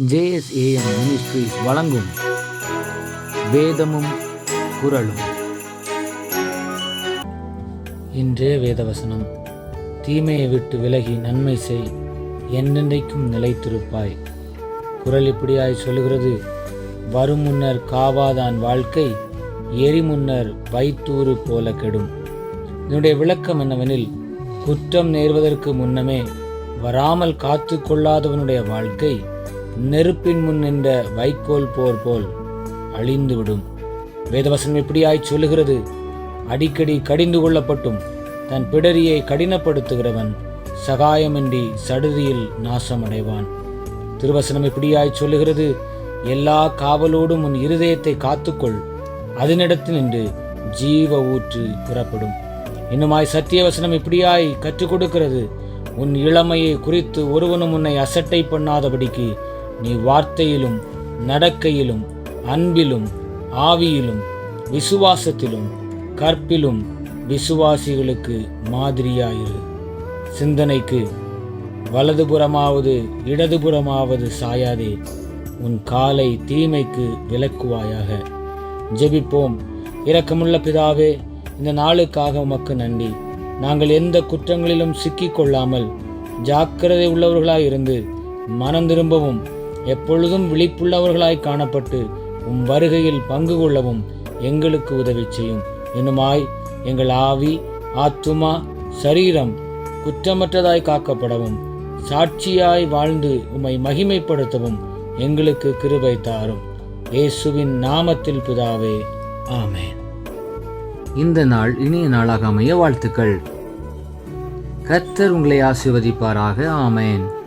JSAM ministries வழங்கும் வேதமும் குரலும் இன்றைய வேதவசனம். தீமையை விட்டு விலகி நன்மை செய். என்றென்றைக்கும் நிலைத்திருப்பாய். குரல் இப்படியாய் சொல்லுகிறது. வரும் முன்னர் காவாதான் வாழ்க்கை எரி முன்னர் வைத்தூறு போல கெடும். இதனுடைய விளக்கம் என்னவெனில் குற்றம் நேர்வதற்கு முன்னமே வராமல் காத்து கொள்ளாதவனுடைய வாழ்க்கை நெருப்பின் முன் நின்ற வைக்கோல் போர் போல் அழிந்துவிடும். வேதவசனம் எப்படியாய் சொல்லுகிறது? அடிக்கடி கடிந்து கொள்ளப்பட்டும். தன் பிடரியை கடினப்படுத்துகிறவன் சகாயமின்றி சடுதியில் நாசமடைவான். திருவசனம் இப்படியாய் சொல்லுகிறது? எல்லா காவலோடும் உன் இருதயத்தை காத்துக்கொள். அதனிடத்தில் நின்று ஜீவ ஊற்று புறப்படும். இன்னுமாய் சத்தியவசனம் இப்படியாய் கற்றுக் கொடுக்கிறது? உன் இளமையை குறித்து ஒருவனும் உன்னை அசட்டை பண்ணாதபடிக்கு நீ வார்த்தையிலும் நடக்கையிலும் அன்பிலும் ஆவியிலும் விசுவாசத்திலும் கற்பிலும் விசுவாசிகளுக்கு மாதிரியாயிரு. சிந்தனைக்கு வலதுபுறமாவது இடதுபுறமாவது சாயாதே. உன் காலை தீமைக்கு விலக்குவாயாக. ஜெபிப்போம். இரக்கமுள்ள பிதாவே இந்த நாளுக்காக உமக்கு நன்றி. நாங்கள் எந்த குற்றங்களிலும் சிக்கிக்கொள்ளாமல் ஜாக்கிரதை உள்ளவர்களாய் இருந்து மனம் திரும்பவும் எப்பொழுதும் விழிப்புள்ளவர்களாய் காணப்பட்டு உம் வருகையில் பங்கு கொள்ளவும் எங்களுக்கு உதவி செய்யும். இன்னுமாய் எங்கள் ஆவி ஆத்துமா சரீரம் குற்றமற்றதாய் காக்கப்படவும் சாட்சியாய் வாழ்ந்து உம்மை மகிமைப்படுத்தவும் எங்களுக்கு கிருபை தாரும். இயேசுவின் நாமத்தில் பிதாவே ஆமேன். இந்த நாள் இனிய நாளாக அமைய வாழ்த்துக்கள். கர்த்தர் உங்களை ஆசீர்வதிப்பாராக. ஆமேன்.